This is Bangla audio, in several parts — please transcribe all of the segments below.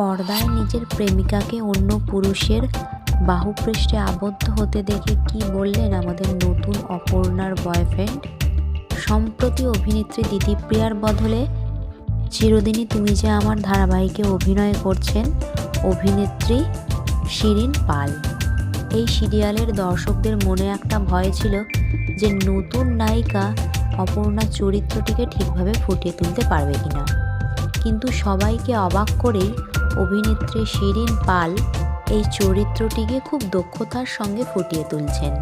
পর্দায় নিজের প্রেমিকাকে অন্য পুরুষের বাহুপৃষ্ঠে আবদ্ধ হতে দেখে কি বললেন আমাদের নতুন অপর্ণার বয়ফ্রেন্ড? সম্প্রতি অভিনেত্রী দিদিপ্রিয়ার বদলে, চিরদিনই তুমি যে আমার ধারাবাহিকে অভিনয় করছেন অভিনেত্রী শিরিন পাল। এই সিরিয়ালের দর্শকদের মনে একটা ভয় ছিল যে নতুন নায়িকা অপর্ণা চরিত্রটিকে ঠিকভাবে ফুটিয়ে তুলতে পারবে কিনা। কিন্তু সবাইকে অবাক করেই অভিনেত্রী শিরিন পাল এই চরিত্রটিকে খুব দক্ষতার সঙ্গে ফুটিয়ে তুলছেন।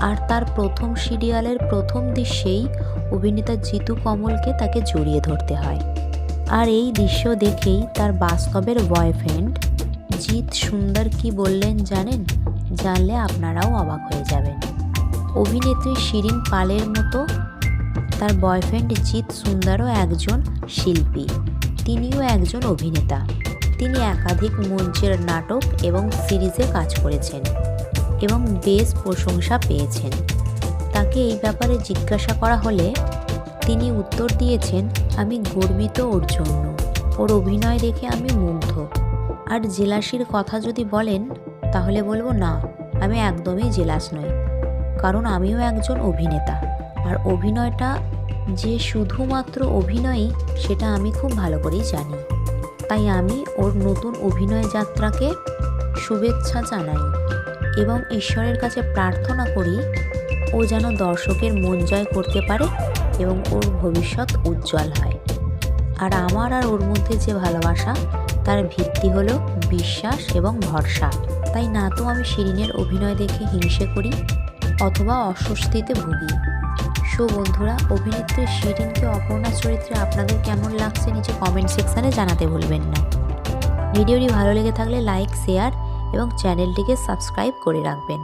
আর তার প্রথম সিরিয়ালের প্রথম দৃশ্যেই অভিনেতা জিতু কমলকে তাকে জড়িয়ে ধরতে হয়। আর এই দৃশ্য দেখেই তার বাস্তবের বয়ফ্রেন্ড জিৎ সুন্দর কি বললেন জানেন? জানলে আপনারাও অবাক হয়ে যাবেন। অভিনেত্রী শিরিন পালের মতো তার বয়ফ্রেন্ড জিৎ সুন্দরও একজন শিল্পী, তিনিও একজন অভিনেতা। তিনি একাধিক মঞ্চের নাটক এবং সিরিজে কাজ করেছেন এবং বেশ প্রশংসা পেয়েছেন। তাকে এই ব্যাপারে জিজ্ঞাসা করা হলে তিনি উত্তর দিয়েছেন, আমি গর্বিত ওর জন্য। ওর অভিনয় দেখে আমি মুগ্ধ। আর জেলাসির কথা যদি বলেন, তাহলে বলব না, আমি একদমই জেলাস নই। কারণ আমিও একজন অভিনেতা। আর অভিনয়টা যে শুধুমাত্র অভিনয়ই, সেটা আমি খুব ভালো করেই জানি। তাই আমি ওর নতুন অভিনয় যাত্রাকে শুভেচ্ছা জানাই এবং ঈশ্বরের কাছে প্রার্থনা করি ও যেন দর্শকের মন জয় করতে পারে এবং ওর ভবিষ্যৎ উজ্জ্বল হয়। আর আমার আর ওর মধ্যে যে ভালোবাসা, তার ভিত্তি হলো বিশ্বাস এবং ভরসা। তাই না তো আমি শিরিনের অভিনয় দেখে হিংসে করি অথবা অস্বস্তিতে ভুগি। সো বন্ধুরা, অভিনেত্রী শিরিনকে অপর্ণা চরিত্রে আপনাদের কেমন লাগছে নিচে কমেন্ট সেকশানে জানাতে ভুলবেন না। ভিডিওটি ভালো লেগে থাকলে লাইক শেয়ার এবং চ্যানেলটিকে সাবস্ক্রাইব করে রাখবেন।